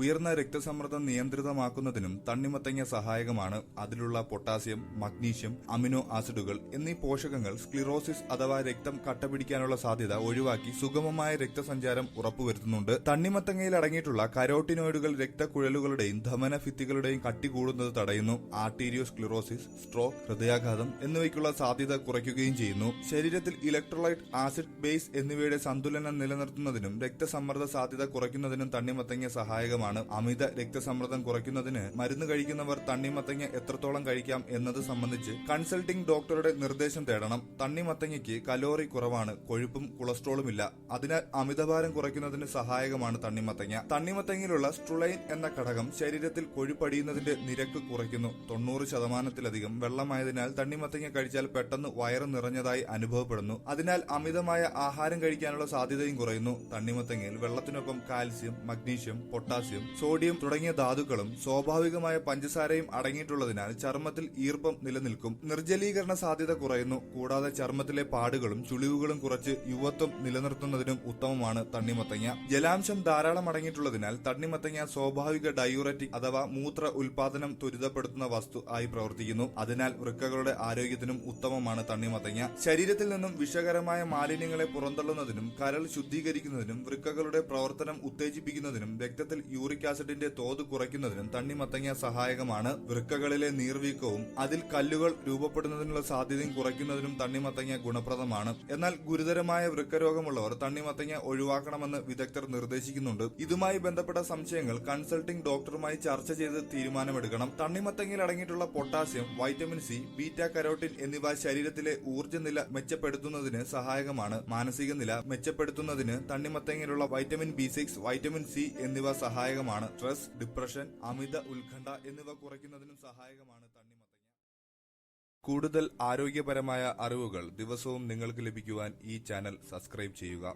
ഉയർന്ന രക്തസമ്മർദ്ദം നിയന്ത്രിതമാക്കുന്നതിനും തണ്ണിമത്തങ്ങ സഹായകമാണ് അതിലുള്ള പൊട്ടാസ്യം മഗ്നീഷ്യം അമിനോ ആസിഡുകൾ എന്നീ പോഷകങ്ങൾ സ്ക്ലിറോസിസ് അഥവാ രക്തം കട്ടപിടിക്കാനുള്ള സാധ്യത ഒഴിവാക്കി സുഗമമായ രക്തസഞ്ചാരം ഉറപ്പുവരുത്തുന്നുണ്ട്. തണ്ണിമത്തങ്ങയിൽ അടങ്ങിയിട്ടുള്ള കരോട്ടിനോയിഡുകൾ രക്തക്കുഴലുകളുടെയും ധമന ഭിത്തികളുടെയും കട്ടി കൂടുന്നത് തടയുന്നു. ആർട്ടീരിയോസ്ക്ലിറോസിസ് സ്ട്രോക്ക് ഹൃദയാഘാതം എന്നിവയ്ക്കുള്ള സാധ്യത കുറയ്ക്കുകയും ചെയ്യുന്നു. ശരീരത്തിൽ ഇലക്ട്രോലൈറ്റ് ആസിഡ് ബേസ് എന്നിവയുടെ സന്തുലനം നിലനിർത്തുന്നതിനും രക്തസമ്മർദ്ദ സാധ്യത കുറയ്ക്കുന്നതിനും തണ്ണിമത്തങ്ങ സഹായകമാണ്. അമിത രക്തസമ്മർദ്ദം കുറയ്ക്കുന്നതിന് മരുന്ന് കഴിക്കുന്നവർ തണ്ണിമത്തങ്ങ എത്രത്തോളം കഴിക്കാം എന്നത് സംബന്ധിച്ച് കൺസൾട്ടിംഗ് ഡോക്ടറുടെ നിർദ്ദേശം തേടണം. തണ്ണിമത്തങ്ങയ്ക്ക് കലോറി കുറവാണ് കൊഴുപ്പും കൊളസ്ട്രോളും ഇല്ല അതിനാൽ അമിതഭാരം കുറയ്ക്കുന്നതിന് സഹായകമാണ് തണ്ണിമത്തങ്ങ. തണ്ണിമത്തങ്ങയിലുള്ള സ്ട്രുലൈൻ എന്ന ഘടകം ശരീരത്തിൽ കൊഴുപ്പടിയുന്നതിന്റെ നിരക്ക് കുറയ്ക്കുന്നു. തൊണ്ണൂറ് ശതമാനത്തിലധികം വെള്ളമായതിനാൽ തണ്ണിമത്തങ്ങ കഴിച്ചാൽ പെട്ടെന്ന് വയറ് നിറഞ്ഞതായി അനുഭവപ്പെടുന്നു. അതിനാൽ അമിതമായ ആഹാരം കഴിക്കാനുള്ള സാധ്യതയും കുറയുന്നു. തണ്ണിമത്തങ്ങയിൽ വെള്ളത്തിനൊപ്പം കാൽസ്യം മഗ്നീഷ്യം പൊട്ടാസ്യം സോഡിയം തുടങ്ങിയ ധാതുക്കളും സ്വാഭാവികമായ പഞ്ചസാരയും അടങ്ങിയിട്ടുള്ളതിനാൽ ചർമ്മത്തിൽ ഈർപ്പം നിലനിൽക്കും. നിർജലീകരണ സാധ്യത കുറയുന്നു. കൂടാതെ ചർമ്മത്തിലെ പാടുകളും ചുളിവുകളും കുറച്ച് യുവത്വം നിലനിർത്തുന്നതിനും ഉത്തമമാണ് തണ്ണിമത്തങ്ങ. ജലാംശം ധാരാളം അടങ്ങിയിട്ടുള്ളതിനാൽ തണ്ണിമത്തങ്ങ സ്വാഭാവിക ഡയൂററ്റിക് അഥവാ മൂത്ര ഉൽപാദനം ത്വരിതപ്പെടുത്തുന്ന വസ്തു ആയി പ്രവർത്തിക്കുന്നു. അതിനാൽ വൃക്കകളുടെ ആരോഗ്യത്തിനും ഉത്തമമാണ് തണ്ണിമത്തങ്ങ. ശരീരത്തിൽ നിന്നും വിഷകരമായ മാലിന്യങ്ങളെ പുറന്തള്ളുന്നതിനും കരൾ ശുദ്ധീകരിക്കുന്നതിനും വൃക്കകളുടെ പ്രവർത്തനം ഉത്തേജിപ്പിക്കുന്നതിനും രക്തത്തിൽ യൂറിക് ആസിഡിന്റെ തോത് കുറയ്ക്കുന്നതിനും തണ്ണിമത്തങ്ങ സഹായകമാണ്. വൃക്കകളിലെ നീർവീക്കവും അതിൽ കല്ലുകൾ രൂപപ്പെടുന്നതിനുള്ള സാധ്യതയും കുറയ്ക്കുന്നതിനും തണ്ണിമത്തങ്ങ ഗുണപ്രദമാണ്. എന്നാൽ ഗുരുതരമായ വൃക്കരോഗമുള്ളവർ തണ്ണിമത്തങ്ങ ഒഴിവാക്കണമെന്ന് വിദഗ്ധർ നിർദ്ദേശിക്കുന്നുണ്ട്. ഇതുമായി ബന്ധപ്പെട്ട സംശയങ്ങൾ കൺസൾട്ടിംഗ് ഡോക്ടറുമായി ചർച്ച ചെയ്ത് തീരുമാനമെടുക്കണം. തണ്ണിമത്തങ്ങയിൽ അടങ്ങിയിട്ടുള്ള potassium vitamin C beta carotene എന്നിവ ശരീരത്തിലെ ഊർജനില മെച്ചപ്പെടുത്തുന്നതിന് സഹായകമാണ്. മാനസിക നില മെച്ചപ്പെടുത്തുന്നതിന് തണ്ണിമത്തങ്ങയിലുള്ള vitamin B six vitamin C എന്നിവ സഹായകമാണ്. സ്ട്രെസ് ഡിപ്രഷൻ അമിത ഉത്കണ്ഠ എന്നിവ കുറയ്ക്കുന്നതിനും സഹായകമാണ് തണ്ണിമത്തങ്ങ. കൂടുതൽ ആരോഗ്യപരമായ അറിവുകൾ ദിവസവും നിങ്ങൾക്ക് ലഭിക്കുവാൻ ഈ ചാനൽ സബ്സ്ക്രൈബ് ചെയ്യുക.